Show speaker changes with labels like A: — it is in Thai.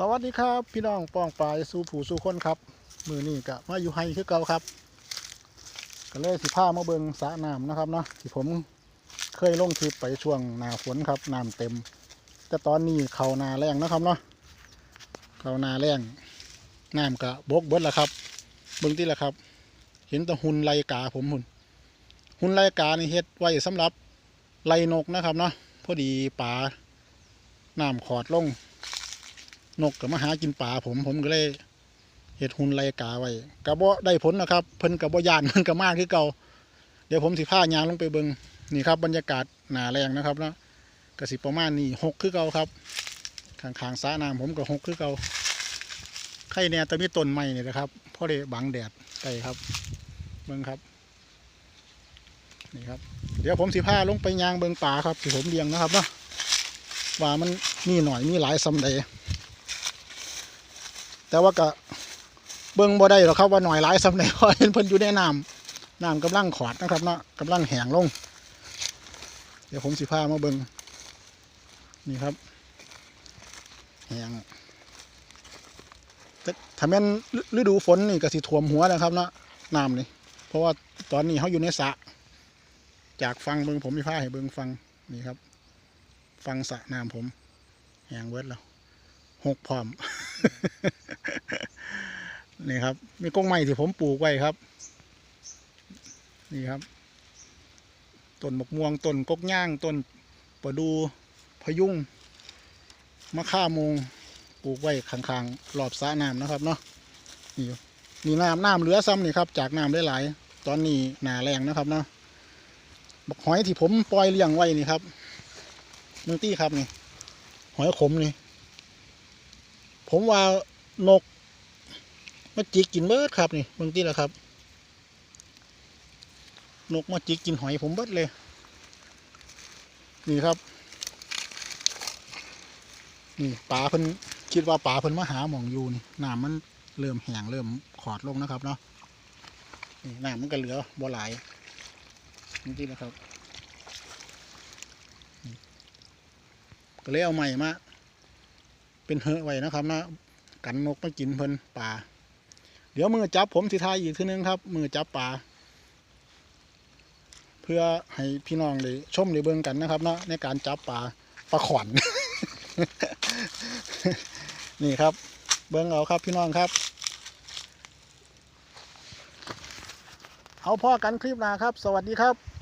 A: สวัสดีครับ พี่น้องป้องปลายสู่ผู้สู่คนครับ มือนี่กะมาอยู่ไฮคือเก่าครับก็เลยสิพามาเบิงสระน้ำนะครับเนาะที่ผมเคยลงคลิปไปช่วงหนาฝนครับน้ำเต็ม แต่ตอนนี้เขานาแรงนะครับเนาะเขานาแรงน้ำกะบกเบิดล้วครับเบิ่งที่ละครับ เห็นแต่หุ่นไลกาผมหุ่นหุ่นไลกานี่เฮ็ดไว้สำหรับไลนกนะครับเนาะพอดีป่าน้ำขอดลง นกก็มาหากินป่าผมผมก็เลยเห็ดหุ่นไลกาไว้กระบ่ได้ผลนะครับ เพิ่นกระบ่ยานมันก็มากคือเก่าเดี๋ยวผมสิพายางลงไปเบิงนี่ครับบรรยากาศหนาแรงนะครับเนาะกระสิประมาณนี้หกคือเก่าครับข้างๆสระน้ำผมก็หกคือเก่าไข่แน่ต่มีต้นไม้นี่นะครับเพราะได้บังแดดไก่ครับเบิงครับนี่ครับ เดี๋ยวผมสิพาลงไปยางเบิงป่าครับที่ผมเลี้ยงนะครับเนาะว่ามันมีหน่อยมีหลายสำใด แต่ว่าก็เบิ่งบ่ได้หรอกครับว่าหน่อยหลายสำเร็จเพราะเห็นเพิ่นอยู่ในน้ำน้ำกำลังขอดนะครับเนาะกำลังแหงลง เดี๋ยวผมสิพามาเบิ่งนี่ครับแหงถ้าแม่นฤดูฝนนี่ก็สิท่วมหัวนะครับเนาะน้ำนี่เพราะว่าตอนนี้เขาอยู่ในสระจากฟังเบิ่งผมมีผ้าให้เบิ่งฟังนี่ครับ ฟังสระน้ำผมแหงเวิดแล้วหกพร้อม นี่ครับ มีกงไม้ที่ผมปลูกไว้ครับ นี่ครับต้นมะม่วงต้นกกย่างต้นประดูพยุงมะข่ามงปลูกไว้ข้างๆรอบสระน้ำนะครับเนาะนี่นี่น้ำน้ำเหลือซ้ำนี่ครับ จากน้ำได้หลาย ตอนนี้หนาแรงนะครับเนาะบักหอยที่ผมปล่อยเลี้ยงไว้นี่ครับมึงตี้ครับนี่ หอยขมนี่ ผมว่านกมาจิกกินเบิดครับนี่เบิ่งที่ละครับ นกมาจิกกินหอยผมเบิดเลย นี่ครับ นี่ปลาเพิ่นคิดว่าปลาเพิ่นมาหาหมองอยู่นี่น้ำมันเริ่มแห้งเริ่มขอดลงนะครับเนาะนี่น้ำมันก็เหลือบ่หลายนี่ที่ละครับก็เลยเอาใหม่มา เป็นเหอะไว้นะครับนะกันนกมากินเพิ่นป่า เดี๋ยวมือจับผมสิทายอีกทีนึงครับ มือจับป่า เพื่อให้พี่น้องได้ชมได้เบิ่งกันนะครับนะในการจับป่าปลาขอนนี่ครับ เบิ่งเอาครับพี่น้องครับ เอาพ่อกันคลิปหนาครับ สวัสดีครับ